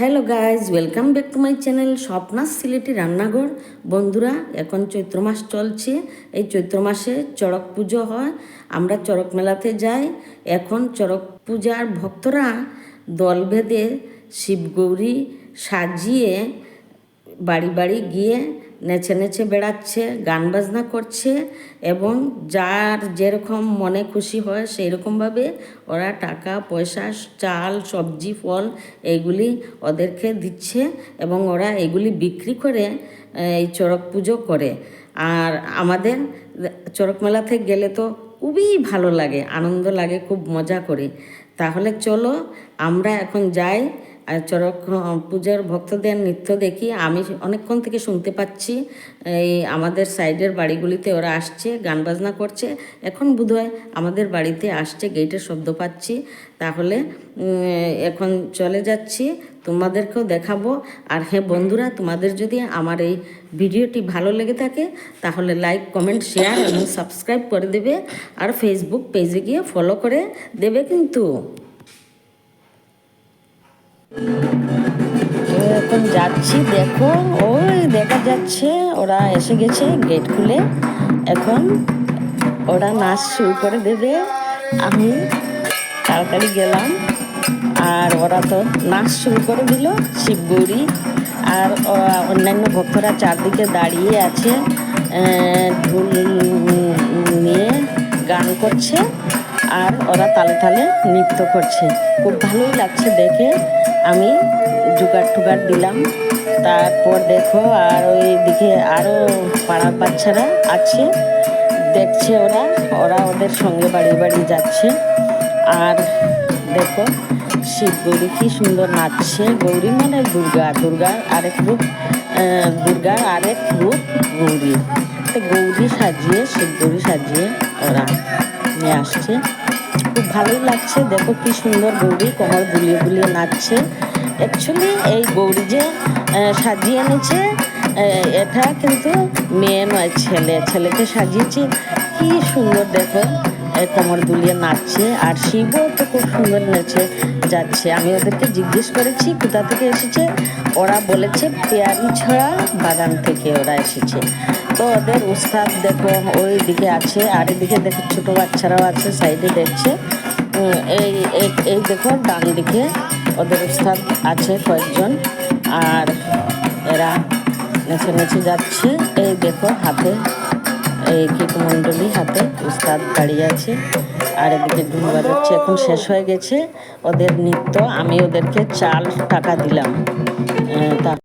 Hello guys welcome back to my channel Swapna's Sylheti রান্নাঘর। বন্ধুরা, এখন চৈত্র মাস চলছে। এই চৈত্র মাসে চড়ক পুজো হয়। আমরা চড়ক মেলাতে যাই। এখন চড়ক পূজার ভক্তরা দল বেঁধে শিবগৌরী সাজিয়ে বাড়ি বাড়ি গিয়ে নেচে নেচে বেড়াচ্ছে, গান বাজনা করছে এবং যার যেরকম মনে খুশি হয় সেই রকমভাবে ওরা টাকা, পয়সা, চাল, সবজি, ফল এইগুলি ওদেরকে দিচ্ছে এবং ওরা এগুলি বিক্রি করে, এই চড়ক পুজো করে। আর আমাদের চড়ক মেলাতে গেলে তো খুবই ভালো লাগে, আনন্দ লাগে, খুব মজা করে। তাহলে চলো আমরা এখন যাই আর চড়ক পূজার ভক্তদের নৃত্য দেখি। আমি অনেকক্ষণ থেকে শুনতে পাচ্ছি, এই আমাদের সাইডের বাড়িগুলিতে ওরা আসছে, গান বাজনা করছে। এখন বোধহয় আমাদের বাড়িতে আসছে গেটের শব্দ পাচ্ছি। তাহলে এখন চলে যাচ্ছি, তোমাদেরকেও দেখাবো। আর হ্যাঁ বন্ধুরা, তোমাদের যদি আমার এই ভিডিওটি ভালো লেগে থাকে, তাহলে লাইক, কমেন্ট, শেয়ার এবং সাবস্ক্রাইব করে দেবে। আর ফেসবুক পেজে গিয়ে ফলো করে দেবে কিন্তু। এখন যাচ্ছি, দেখো, ওই দেখা যাচ্ছে, ওরা এসে গেছে গেট খুলে। এখন ওরা নাচ শুরু করে দেবে। আমি তাড়াতাড়ি গেলাম, আর ওরা তো নাচ শুরু করে দিল শিবগৌরী আর অন্যান্য ভক্তরা চারদিকে দাঁড়িয়ে আছে ঢুল নিয়ে গান করছে। আর ওরা তালে তালে নৃত্য করছে। খুব ভালোই লাগছে দেখে। আমি জোগাড় টুগাড় দিলাম। তারপর দেখো আর ওই দিকে আরও পাড়ার বাচ্চারা আছে। দেখছে ওরা। ওরা ওদের সঙ্গে বাড়ি বাড়ি যাচ্ছে। আর দেখো শিব গৌরী কি সুন্দর নাচছে। গৌরী মানে দুর্গা। দুর্গার আরেক রূপ দুর্গার আরেক রূপ গৌরী। তো গৌরী সাজিয়ে শিব গৌরী সাজিয়ে ওরা নিয়ে আসছে। খুব ভালোই লাগছে, দেখো কি সুন্দর গৌরী কোমর বুলিয়ে বুলিয়ে নাচছে। অ্যাকচুয়ালি এই গৌরী যে সাজিয়ে এনেছে এটা কিন্তু মেয়ে নয়, ছেলে। ছেলেকে সাজিয়েছি, কি সুন্দর দেখো। কোমর দুলিয়ে নাচছে, আর শিবও তো খুব সুন্দর নেচে যাচ্ছে। আমি ওদেরকে জিজ্ঞেস করেছি, কোথা থেকে এসেছে? ওরা বলেছে পেয়ারি ছড়া বাগান থেকে ওরা এসেছে। তো ওদের উস্তাদ দেখো, ওই দিকে আছে, আর এদিকে দেখো ছোটো বাচ্চারাও আছে, সাইডে দেখছে। এই এই দেখো, ডান দিকে ওদের উস্তাদ আছে কয়েকজন, আর এরা নেচে নেচে যাচ্ছে। এই দেখো, হাতে এই মণ্ডলী হাতে উস্তাদ দাঁড়িয়ে আছে। আর এদিকে ঢুল বাজাচ্ছে, এখন শেষ হয়ে গেছে। ওদের নৃত্য, আমি ওদেরকে চাল টাকা দিলাম।